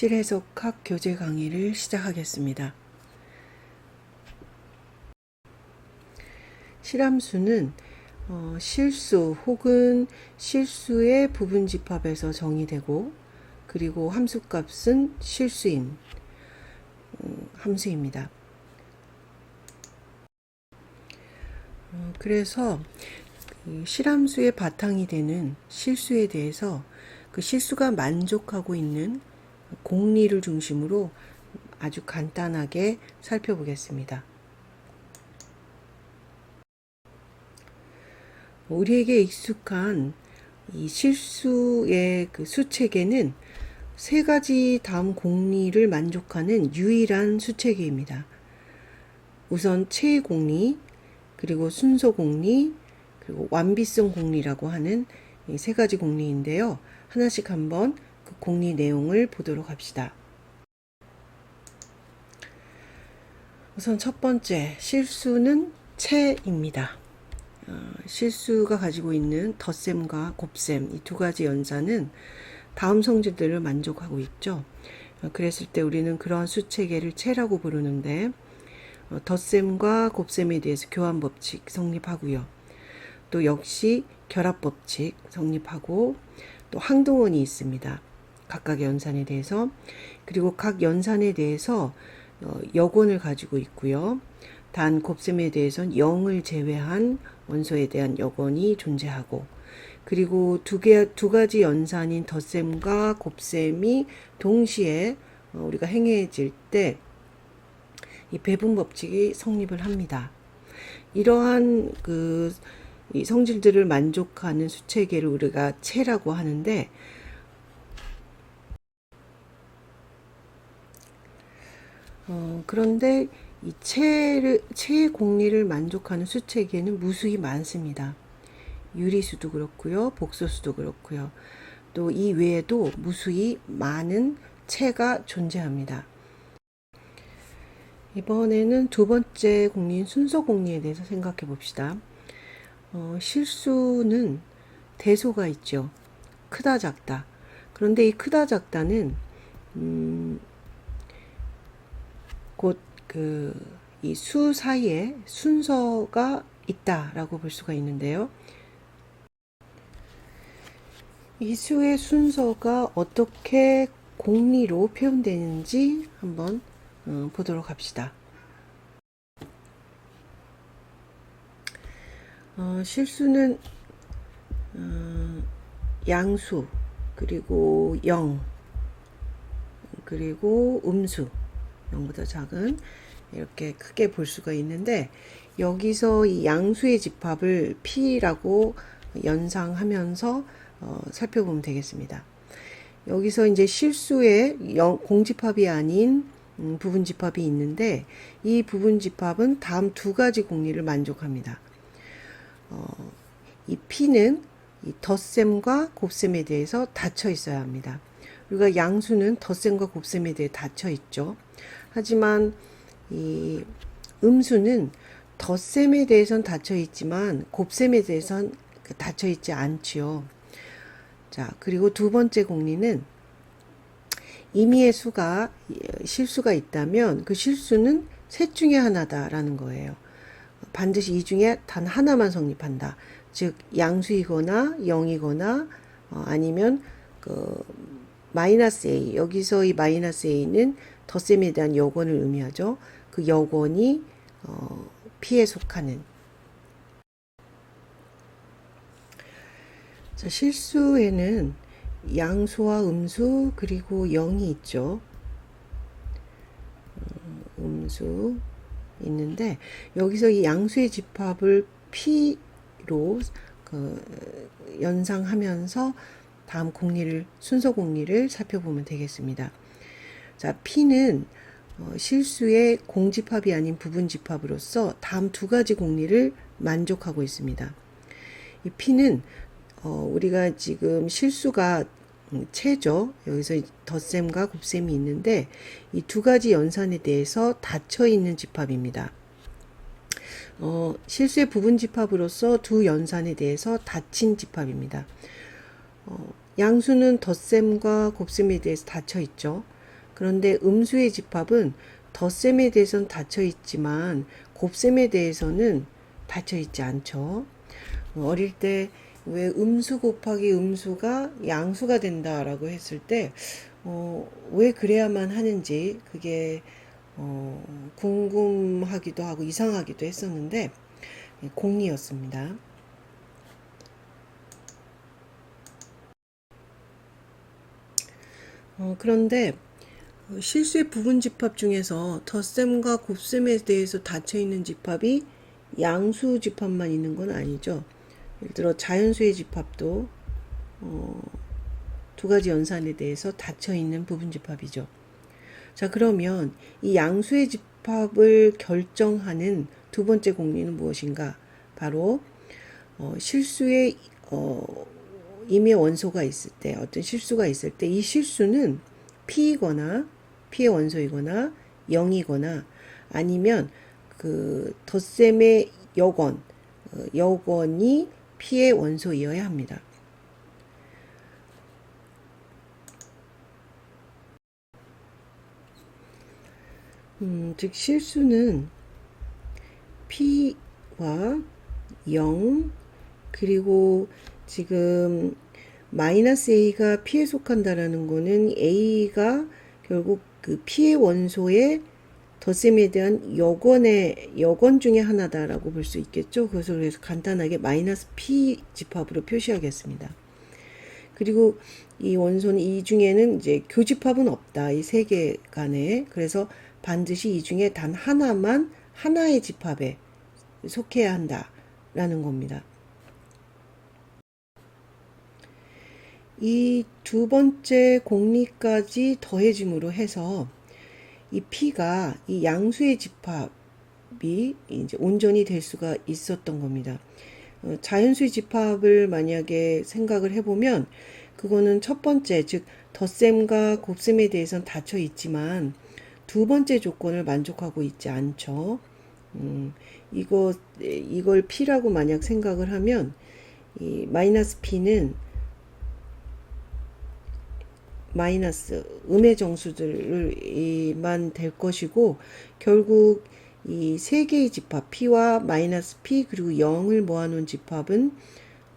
실해석학 교재 강의를 시작하겠습니다. 실함수는 어, 실수 혹은 실수의 부분 집합에서 정의되고 그리고 함수값은 실수인 음, 함수입니다. 어, 그래서 그 실함수의 바탕이 되는 실수에 대해서 그 실수가 만족하고 있는 공리를 중심으로 아주 간단하게 살펴보겠습니다. 우리에게 익숙한 이 실수의 그 수체계는 세 가지 다음 공리를 만족하는 유일한 수체계입니다. 우선 체의 공리, 그리고 순서 공리, 그리고 완비성 공리라고 하는 이 세 가지 공리인데요. 하나씩 한번 그 공리 내용을 보도록 합시다. 우선 첫 번째, 실수는 체입니다. 어, 실수가 가지고 있는 덧셈과 곱셈 이 두 가지 연산은 다음 성질들을 만족하고 있죠. 어, 그랬을 때 우리는 그러한 수체계를 체라고 부르는데 어, 덧셈과 곱셈에 대해서 교환 법칙 성립하고요. 또 역시 결합 법칙 성립하고 또 항등원이 있습니다. 각각의 연산에 대해서 그리고 각 연산에 대해서 어, 여권을 가지고 있고요. 단 곱셈에 대해서는 0을 제외한 원소에 대한 여건이 존재하고 그리고 두 개, 두 가지 연산인 덧셈과 곱셈이 동시에 어, 우리가 행해질 때 이 배분 법칙이 성립을 합니다. 이러한 그 성질들을 만족하는 수체계를 우리가 체라고 하는데 어, 그런데 이 체를, 체의 공리를 만족하는 수체계는 무수히 많습니다. 유리수도 그렇고요. 복소수도 그렇고요. 또 이 외에도 무수히 많은 체가 존재합니다. 이번에는 두 번째 공리인 순서 공리에 대해서 생각해 봅시다. 어, 실수는 대소가 있죠. 크다 작다. 그런데 이 크다 작다는 음, 곧 그 이 수 사이에 순서가 있다라고 볼 수가 있는데요. 이 수의 순서가 어떻게 공리로 표현되는지 한번 어, 보도록 합시다. 어, 실수는 어, 양수 그리고 0 그리고 음수 0보다 작은 이렇게 크게 볼 수가 있는데 여기서 이 양수의 집합을 P라고 연상하면서 어, 살펴보면 되겠습니다. 여기서 이제 실수의 영, 공집합이 아닌 음, 부분 집합이 있는데 이 부분 집합은 다음 두 가지 공리를 만족합니다. 어, 이 P는 이 덧셈과 곱셈에 대해서 닫혀 있어야 합니다. 우리가 양수는 덧셈과 곱셈에 대해 닫혀 있죠. 하지만 이 음수는 덧셈에 대해서는 닫혀 있지만 곱셈에 대해서는 닫혀 있지 않지요. 자, 그리고 두 번째 공리는 임의의 수가 실수가 있다면 그 실수는 셋 중에 하나다라는 거예요. 반드시 이 중에 단 하나만 성립한다. 즉 양수이거나 0이거나 어, 아니면 그 마이너스 a 여기서 이 마이너스 a는 덧셈에 대한 여건을 의미하죠. 그 여건이 어, P에 속하는 자, 실수에는 양수와 음수 그리고 0이 있죠. 음, 음수 있는데 여기서 이 양수의 집합을 P로 그 연상하면서 다음 공리를 순서 공리를 살펴보면 되겠습니다. 자, P는 어, 실수의 공집합이 아닌 부분집합으로서 다음 두 가지 공리를 만족하고 있습니다. 이 P는 어, 우리가 지금 실수가 체죠. 여기서 덧셈과 곱셈이 있는데 이 두 가지 연산에 대해서 닫혀 있는 집합입니다. 어, 실수의 부분 집합으로서 두 연산에 대해서 닫힌 집합입니다. 어, 양수는 덧셈과 곱셈에 대해서 닫혀 있죠. 그런데 음수의 집합은 덧셈에 대해서는 닫혀 있지만 곱셈에 대해서는 닫혀 있지 않죠. 어릴 때 왜 음수 곱하기 음수가 양수가 된다라고 했을 때, 어, 왜 그래야만 하는지 그게 어, 궁금하기도 하고 이상하기도 했었는데 공리였습니다. 어, 그런데 실수의 부분 집합 중에서 덧셈과 곱셈에 대해서 닫혀 있는 집합이 양수 집합만 있는 건 아니죠. 예를 들어 자연수의 집합도 어, 두 가지 연산에 대해서 닫혀 있는 부분 집합이죠. 자, 그러면 이 양수의 집합을 결정하는 두 번째 공리는 무엇인가? 바로 어, 실수의 어, 임의 원소가 있을 때, 어떤 실수가 있을 때 이 실수는 p이거나 p의 원소이거나 0이거나 아니면 그 덧셈의 여권, 어, 여권이 p의 원소이어야 합니다. 음, 즉 실수는 p와 0 그리고 지금 마이너스 a가 p에 속한다라는 거는 a가 결국 그 p의 원소의 덧셈에 대한 여건의 여건 중에 하나다라고 볼 수 있겠죠. 그래서 그래서 간단하게 마이너스 p 집합으로 표시하겠습니다. 그리고 이 원소는 이 중에는 이제 교집합은 없다. 이 세 개 간에 그래서 반드시 이 중에 단 하나만 하나의 집합에 속해야 한다라는 겁니다. 이 두 번째 공리까지 더해짐으로 해서 이 P가 이 양수의 집합이 이제 온전히 될 수가 있었던 겁니다. 어, 자연수의 집합을 만약에 생각을 해보면 그거는 첫 번째 즉 덧셈과 곱셈에 대해서는 닫혀 있지만 두 번째 조건을 만족하고 있지 않죠. 음, 이거 이걸 P라고 만약 생각을 하면 이 마이너스 P는 마이너스 음의 정수들만 될 것이고 결국 이 세 개의 집합 P와 마이너스 P 그리고 0을 모아놓은 집합은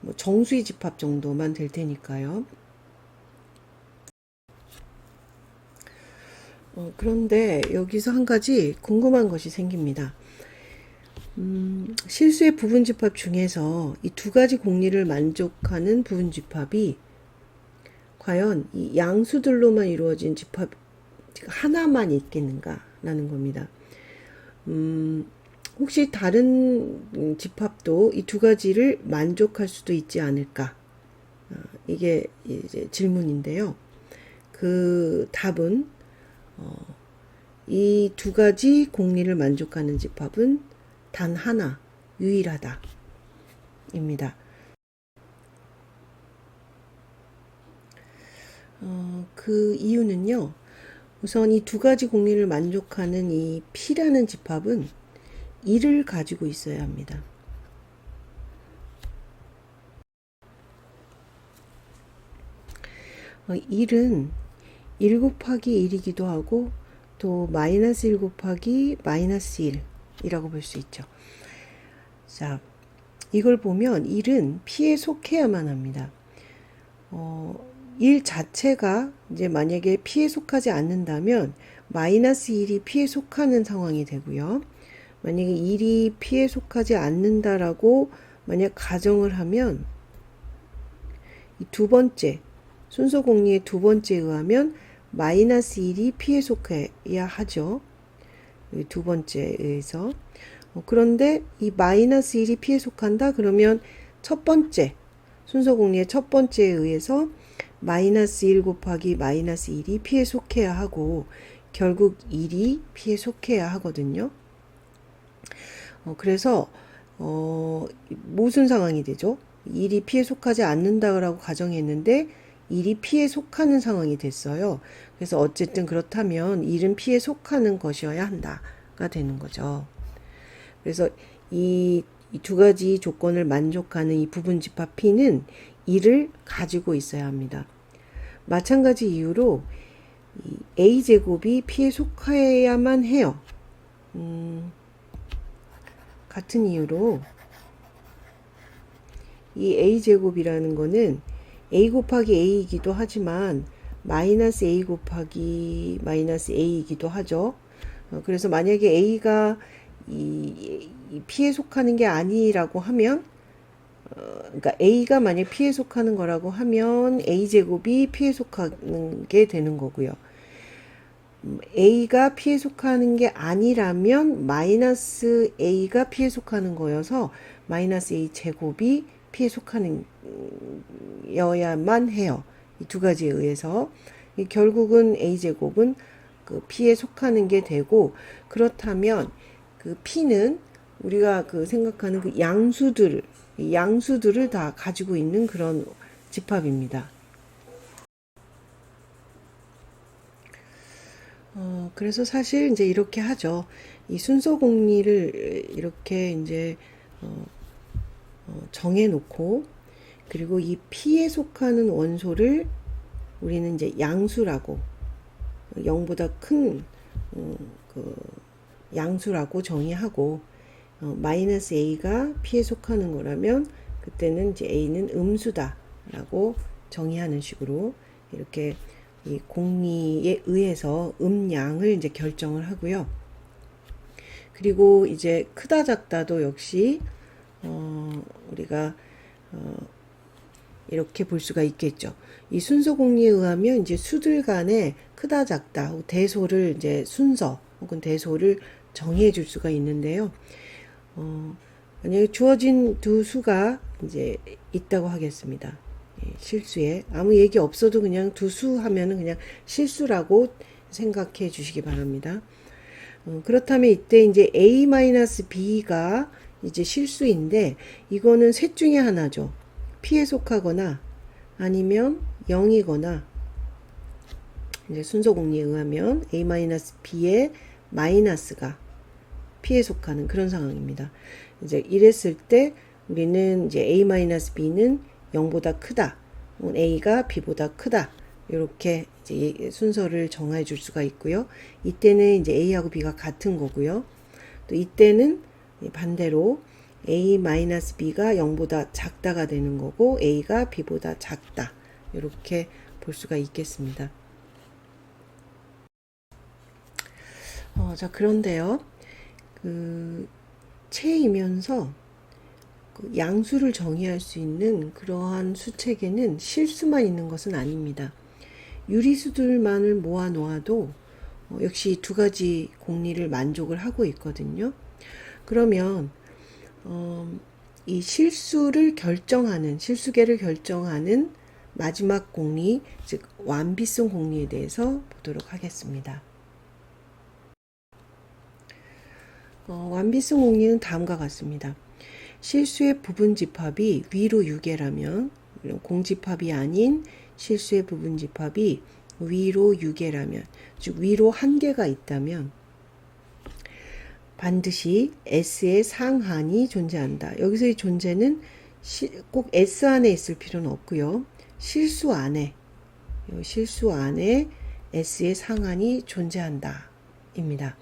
뭐 정수의 집합 정도만 될 테니까요. 어, 그런데 여기서 한 가지 궁금한 것이 생깁니다. 음, 실수의 부분 집합 중에서 이 두 가지 공리를 만족하는 부분 집합이 과연 이 양수들로만 이루어진 집합 하나만 있겠는가라는 겁니다. 음, 혹시 다른 집합도 이 두 가지를 만족할 수도 있지 않을까? 어, 이게 이제 질문인데요. 그 답은 어, 이 두 가지 공리를 만족하는 집합은 단 하나, 유일하다. 입니다. 어, 그 이유는요. 우선 이 두 가지 공리를 만족하는 이 P라는 집합은 1을 가지고 있어야 합니다. 어, 1은 1 곱하기 1이기도 하고 또 마이너스 1 곱하기 마이너스 1이라고 볼 수 있죠. 자, 이걸 보면 1은 P에 속해야만 합니다. 어, 1 자체가 이제 만약에 P에 속하지 않는다면 마이너스 1이 P에 속하는 상황이 되고요. 만약에 1이 P에 속하지 않는다라고 만약 가정을 하면 이두 번째 순서 공리의 두 번째에 의하면 마이너스 1이 P에 속해야 하죠. 두 번째에 의해서. 어, 그런데 이 마이너스 1이 P에 속한다? 그러면 첫 번째 순서 공리의 첫 번째에 의해서 마이너스 1 곱하기 마이너스 1이 P에 속해야 하고 결국 1이 P에 속해야 하거든요. 어, 그래서 어, 무슨 상황이 되죠? 1이 P에 속하지 않는다라고 가정했는데 1이 P에 속하는 상황이 됐어요. 그래서 어쨌든 그렇다면 1은 P에 속하는 것이어야 한다가 되는 거죠. 그래서 이 두 가지 조건을 만족하는 이 부분 집합 P는 1을 가지고 있어야 합니다. 마찬가지 이유로 이 a제곱이 p에 속해야만 해요. 음, 같은 이유로 이 a제곱이라는 거는 a 곱하기 a이기도 하지만 마이너스 a 곱하기 마이너스 a이기도 하죠. 어, 그래서 만약에 a가 이, 이 p에 속하는 게 아니라고 하면 어, 그러니까 a가 만약 p에 속하는 거라고 하면 a 제곱이 p에 속하는 게 되는 거고요. 음, a가 p에 속하는 게 아니라면 마이너스 a가 p에 속하는 거여서 마이너스 a 제곱이 p에 속하는 음, 여야만 해요. 이 두 가지에 의해서 이 결국은 a 제곱은 그 p에 속하는 게 되고 그렇다면 그 p는 우리가 그 생각하는 그 양수들 이 양수들을 다 가지고 있는 그런 집합입니다. 어, 그래서 사실 이제 이렇게 하죠. 이 순서 공리를 이렇게 이제 어, 어, 정해놓고 그리고 이 P에 속하는 원소를 우리는 이제 양수라고 0보다 큰 어, 그 양수라고 정의하고 어, 마이너스 a가 p에 속하는 거라면 그때는 이제 a는 음수다라고 정의하는 식으로 이렇게 이 공리에 의해서 음양을 이제 결정을 하고요. 그리고 이제 크다 작다도 역시 어, 우리가 어, 이렇게 볼 수가 있겠죠. 이 순서 공리에 의하면 이제 수들 간의 크다 작다 대소를 이제 순서 혹은 대소를 정해 줄 수가 있는데요. 어, 만약에 주어진 두 수가 이제 있다고 하겠습니다. 예, 실수에 아무 얘기 없어도 그냥 두 수 하면은 그냥 실수라고 생각해 주시기 바랍니다. 어, 그렇다면 이때 이제 a-b가 이제 실수인데 이거는 셋 중에 하나죠. p에 속하거나 아니면 0이거나 이제 순서 공리에 의하면 a-b의 마이너스가 p에 속하는 그런 상황입니다. 이제 이랬을 때 우리는 이제 a-b는 0보다 크다. a가 b보다 크다. 이렇게 이제 순서를 정해 줄 수가 있고요. 이때는 이제 a하고 b가 같은 거고요. 또 이때는 반대로 a-b가 0보다 작다가 되는 거고 a가 b보다 작다. 이렇게 볼 수가 있겠습니다. 어, 자, 그런데요. 그 체이면서 그 양수를 정의할 수 있는 그러한 수책에는 실수만 있는 것은 아닙니다. 유리수들만을 모아 놓아도 어, 역시 두 가지 공리를 만족을 하고 있거든요. 그러면 어, 이 실수를 결정하는 실수계를 결정하는 마지막 공리 즉 완비성 공리에 대해서 보도록 하겠습니다. 어, 완비성 공리는 다음과 같습니다. 실수의 부분 집합이 위로 6개라면 공집합이 아닌 실수의 부분 집합이 위로 6개라면 즉 위로 한 개가 있다면 반드시 S의 상한이 존재한다. 여기서의 존재는 꼭 S 안에 있을 필요는 없고요. 실수 안에 실수 안에 S의 상한이 존재한다. 입니다.